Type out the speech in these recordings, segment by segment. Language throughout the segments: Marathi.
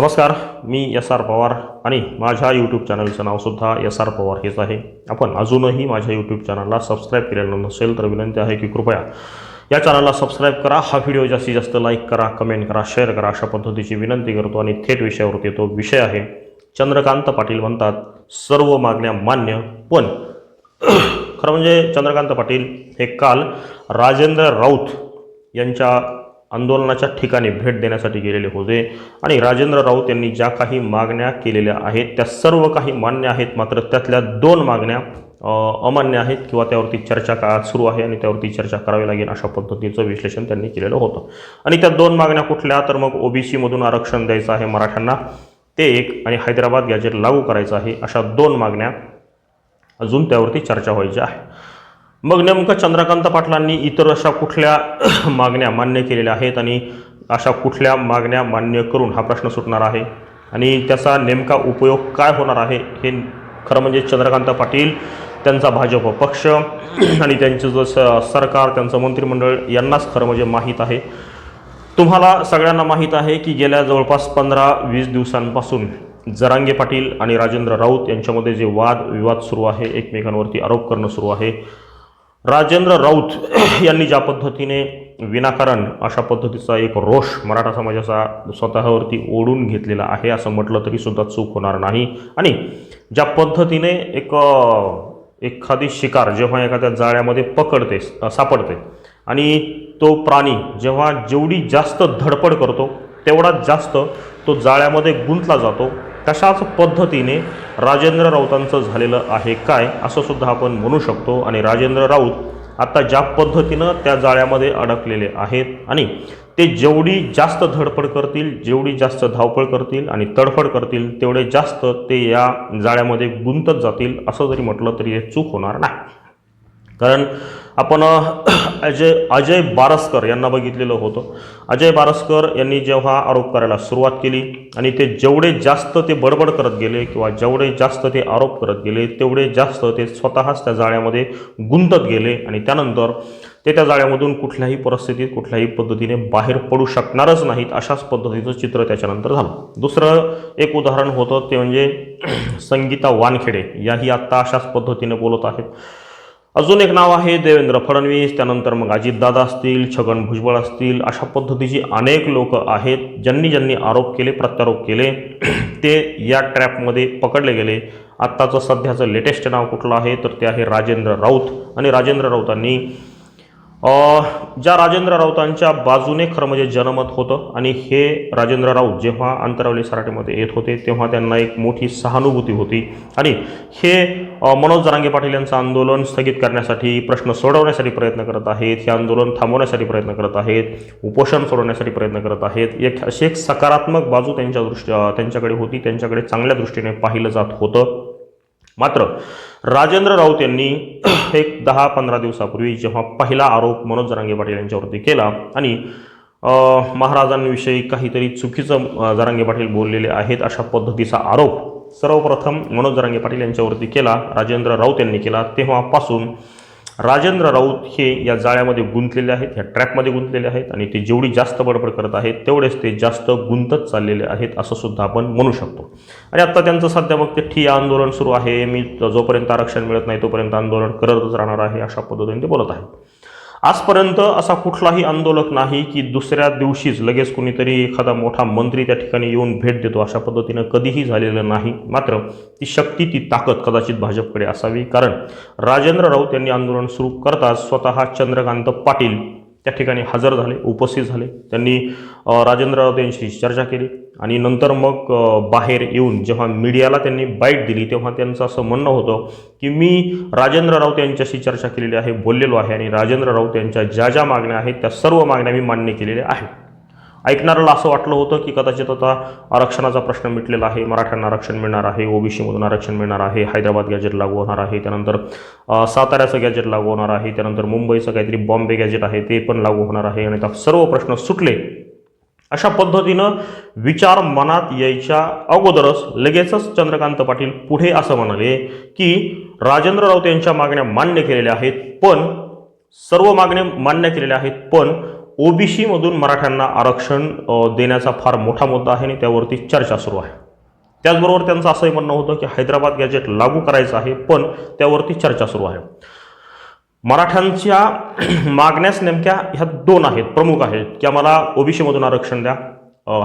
नमस्कार मी एस आर पवार आणि माझ्या यूट्यूब चॅनलचं नावसुद्धा एस आर पवार हेच आहे. आपण अजूनही माझ्या यूट्यूब चॅनलला सबस्क्राईब केलेलं नसेल तर विनंती आहे की कृपया या चॅनलला सबस्क्राईब करा. हा व्हिडिओ जास्तीत जास्त लाईक करा कमेंट करा शेअर करा अशा पद्धतीची विनंती करतो आणि थेट विषयावरती येतो. विषय आहे चंद्रकांत पाटील म्हणतात सर्व मागण्या मान्य पण खरं म्हणजे चंद्रकांत पाटील हे काल राजेंद्र राऊत यांच्या आंदोलनाच्या ठिकाणी भेट देण्यासाठी गेलेले होते. आणि राजेंद्र राऊत यांनी ज्या काही मागण्या केलेल्या आहेत त्या सर्व काही मान्य आहेत. मात्र त्यातल्या दोन मागण्या अमान्य आहेत किंवा त्यावरती चर्चा का सुरू आहे आणि त्यावरती चर्चा करावी लागेल अशा पद्धतीचं विश्लेषण त्यांनी केलेलं होतं. आणि त्या दोन मागण्या कुठल्या? तर मग ओबीसीमधून आरक्षण द्यायचं आहे मराठ्यांना. ते एक आणि हैदराबाद गॅजेट लागू करायचं आहे अशा दोन मागण्या अजून त्यावरती चर्चा व्हायची आहे. मग नेमकं चंद्रकांत पाटलांनी इतर अशा कुठल्या मागण्या मान्य केलेल्या आहेत आणि अशा कुठल्या मागण्या मान्य करून हा प्रश्न सुटणार आहे? आणि त्याचा नेमका उपयोग काय होणार आहे हे खरं म्हणजे चंद्रकांत पाटील त्यांचा भाजप पक्ष आणि त्यांचं जो स- सरकार त्यांचं मंत्रिमंडळ यांनाच खरं म्हणजे माहीत आहे. तुम्हाला सगळ्यांना माहीत आहे की गेल्या जवळपास पंधरा वीस दिवसांपासून जरांगे पाटील आणि राजेंद्र राऊत यांच्यामध्ये जे वाद विवाद सुरू आहे एकमेकांवरती आरोप करणं सुरू आहे. राजेंद्र राऊत यांनी ज्या पद्धतीने विनाकारण अशा पद्धतीचा एक रोष मराठा समाजाचा स्वतःवरती ओढून घेतलेला आहे असं म्हटलं तरीसुद्धा चूक होणार नाही. आणि ज्या पद्धतीने एक एखादी शिकार जेव्हा एखाद्या जाळ्यामध्ये पकडते सापडते आणि तो प्राणी जेव्हा जेवढी जास्त धडपड करतो तेवढा जास्त तो जाळ्यामध्ये गुंतला जातो तशाच पद्धतीने राजेंद्र राऊतांचं झालेलं आहे काय असं सुद्धा आपण म्हणू शकतो. आणि राजेंद्र राऊत आता ज्या पद्धतीनं त्या जाळ्यामध्ये अडकलेले आहेत आणि ते जेवढी जास्त धडपड करतील जेवढी जास्त धावपळ करतील आणि तडफड करतील तेवढे जास्त ते या जाळ्यामध्ये गुंतत जातील असं जरी म्हटलं तरी हे चूक होणार नाही. कारण आपण अजय अजय बारसकर यांना बघितलेलं होतं. अजय बारसकर यांनी जेव्हा आरोप करायला सुरुवात केली आणि ते जेवढे जास्त ते बडबड करत गेले किंवा जेवढे जास्त ते आरोप करत गेले तेवढे जास्त ते स्वतःच त्या जाळ्यामध्ये गुंतत गेले आणि त्यानंतर ते त्या जाळ्यामधून कुठल्याही परिस्थितीत कुठल्याही पद्धतीने बाहेर पडू शकणारच नाहीत अशाच पद्धतीचं चित्र त्याच्यानंतर झालं. दुसरं एक उदाहरण होतं ते म्हणजे संगीता वानखेडे याही आत्ता अशाच पद्धतीने बोलत आहेत. अजून एक नाव आहे देवेंद्र फडणवीस त्यानंतर मग अजितदादा असतील छगन भुजबळ असतील अशा पद्धतीची अनेक लोक आहेत ज्यांनी ज्यांनी आरोप केले प्रत्यारोप केले ते या ट्रॅपमध्ये पकडले गेले. आत्ताचं सध्याचं लेटेस्ट नाव कुठलं आहे? तर ते आहे राजेंद्र राऊत. आणि राजेंद्र राऊतांनी ज्या राजेंद्र राऊतांच्या बाजूने खरं म्हणजे जनमत होतं आणि हे राजेंद्र राऊत जेव्हा अंतरावली सराटेमध्ये येत होते तेव्हा त्यांना एक मोठी सहानुभूती होती. आणि हे मनोज जरांगे पाटील यांचं आंदोलन स्थगित करण्यासाठी प्रश्न सोडवण्यासाठी प्रयत्न करत आहेत. हे आंदोलन थांबवण्यासाठी प्रयत्न करत आहेत. उपोषण सोडवण्यासाठी प्रयत्न करत आहेत. एक अशी एक सकारात्मक बाजू त्यांच्या दृष्टी त्यांच्याकडे होती. त्यांच्याकडे चांगल्या दृष्टीने पाहिलं जात होतं. मात्र राजेंद्र राऊत यांनी एक दहा पंधरा दिवसापूर्वी जेव्हा पहिला आरोप मनोज जरांगे पाटील यांच्यावरती केला आणि महाराजांविषयी काहीतरी चुकीचं जरांगे पाटील बोललेले आहेत अशा पद्धतीचा आरोप सर्वप्रथम मनोज जरांगे पाटील यांच्यावरती केला राजेंद्र राऊत यांनी केला. तेव्हापासून राजेंद्र राऊत हे या जाळ्यामध्ये गुंतलेले आहेत ह्या ट्रॅपमध्ये गुंतलेले आहेत आणि ते जेवढी जास्त बडबड करत आहेत तेवढेच ते जास्त गुंतत चाललेले आहेत असं सुद्धा आपण म्हणू शकतो. आणि आत्ता त्यांचं सध्या मग ते ठिय्या आंदोलन सुरू आहे. मी जोपर्यंत आरक्षण मिळत नाही तोपर्यंत आंदोलन करतच राहणार आहे अशा पद्धतीने ते बोलत आहेत. आजपर्यंत असा कुठलाही आंदोलक नाही की दुसऱ्या दिवशीच लगेच कुणीतरी एखादा मोठा मंत्री त्या ठिकाणी येऊन भेट देतो अशा पद्धतीनं कधीही झालेलं नाही. मात्र ती शक्ती ती ताकद कदाचित भाजपकडे असावी. कारण राजेंद्र राऊत यांनी आंदोलन सुरू करताच स्वतः चंद्रकांत पाटील त्या ठिकाणी हजर झाले उपस्थित झाले. त्यांनी राजेंद्र राऊत यांशी चर्चा केली आणि नंतर मग बाहेर येऊन जेव्हा मीडियाला त्यांनी बाईट दिली तेव्हा त्यांचं असं म्हणणं होतं की मी राजेंद्र राऊत यांच्याशी चर्चा केलेली आहे बोललेलो आहे आणि राजेंद्र राऊत यांच्या ज्या ज्या मागण्या आहेत त्या सर्व मागण्या मी मान्य केलेल्या आहेत. ऐकणाऱ्याला असं वाटलं होतं की कदाचित आता आरक्षणाचा प्रश्न मिटलेला आहे मराठ्यांना आरक्षण मिळणार आहे ओबीसीमधून आरक्षण मिळणार आहे हैदराबाद गॅजेट लागू होणार आहे त्यानंतर साताऱ्याचं गॅजेट लागू होणार आहे त्यानंतर मुंबईचं काहीतरी बॉम्बे गॅजेट आहे ते पण लागू होणार आहे आणि त्या सर्व प्रश्न सुटले. अशा पद्धतीनं विचार मनात यायच्या अगोदरच लगेचच चंद्रकांत पाटील पुढे असं म्हणाले की राजेंद्र राऊत यांच्या मागण्या मान्य केलेल्या आहेत पण सर्व मागण्या मान्य केलेल्या आहेत पण ओबीसीमधून मराठ्यांना आरक्षण देण्याचा फार मोठा मुद्दा आहे आणि त्यावरती चर्चा सुरू आहे. त्याचबरोबर त्यांचं असंही म्हणणं होतं की हैदराबाद गॅजेट लागू करायचं आहे पण त्यावरती चर्चा सुरू आहे. मराठ्यांच्या मागण्यास नेमक्या ह्या दोन आहेत प्रमुख आहेत. की आम्हाला ओबीसीमधून आरक्षण द्या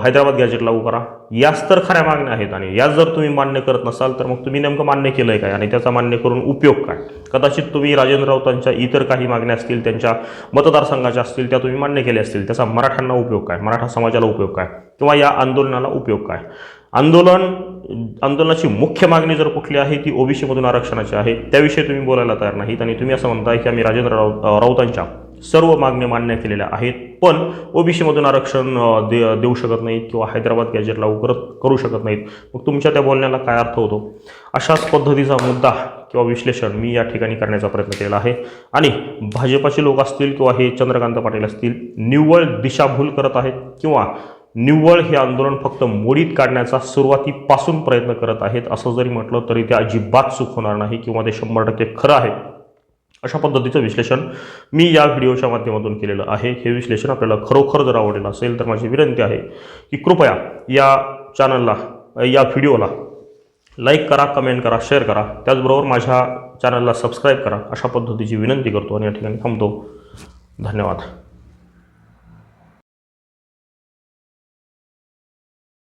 हैदराबाद गॅजेट लागू करा. याच तर खऱ्या मागण्या आहेत आणि याच जर तुम्ही मान्य करत नसाल तर मग तुम्ही नेमकं मान्य केलं आहे काय? आणि त्याचा मान्य करून उपयोग काय? कदाचित तुम्ही राजेंद्र राऊतांच्या इतर काही मागण्या असतील त्यांच्या मतदारसंघाच्या असतील त्या तुम्ही मान्य केल्या असतील. त्याचा मराठ्यांना उपयोग काय? मराठा समाजाला उपयोग काय? किंवा या आंदोलनाला उपयोग काय? आंदोलन आंदोलनाची मुख्य मागणी जर कुठली आहे ती ओबीसीमधून आरक्षणाची आहे त्याविषयी तुम्ही बोलायला तयार नाहीत आणि तुम्ही असं म्हणताय की आम्ही राजेंद्र राऊत राऊतांच्या सर्व मागण्या मान्य केलेल्या आहेत. पण ओबीसीमधून आरक्षण दे देऊ शकत नाहीत किंवा हैदराबाद गॅजेट लागू करत करू शकत नाहीत. मग तुमच्या त्या बोलण्याला काय अर्थ होतो? अशाच पद्धतीचा मुद्दा किंवा विश्लेषण मी या ठिकाणी करण्याचा प्रयत्न केला आहे. आणि भाजपाचे लोक असतील किंवा हे चंद्रकांत पाटील असतील निव्वळ दिशाभूल करत आहेत किंवा निव्वळ हे आंदोलन फक्त मोडीत काढण्याचा सुरुवातीपासून प्रयत्न करत आहेत असं जरी म्हटलं तरी ते अजिबात चूक होणार नाही किंवा ते शंभर टक्के खरं आहे. अशा पद्धतीचं विश्लेषण मी या व्हिडिओच्या माध्यमातून केलेलं आहे. हे विश्लेषण आपल्याला खरोखर जर आवडलेलं असेल तर माझी विनंती आहे की कृपया या चॅनलला या व्हिडिओला लाईक करा कमेंट करा शेअर करा. त्याचबरोबर माझ्या चॅनलला सबस्क्राईब करा. अशा पद्धतीची विनंती करतो आणि या ठिकाणी थांबतो. धन्यवाद.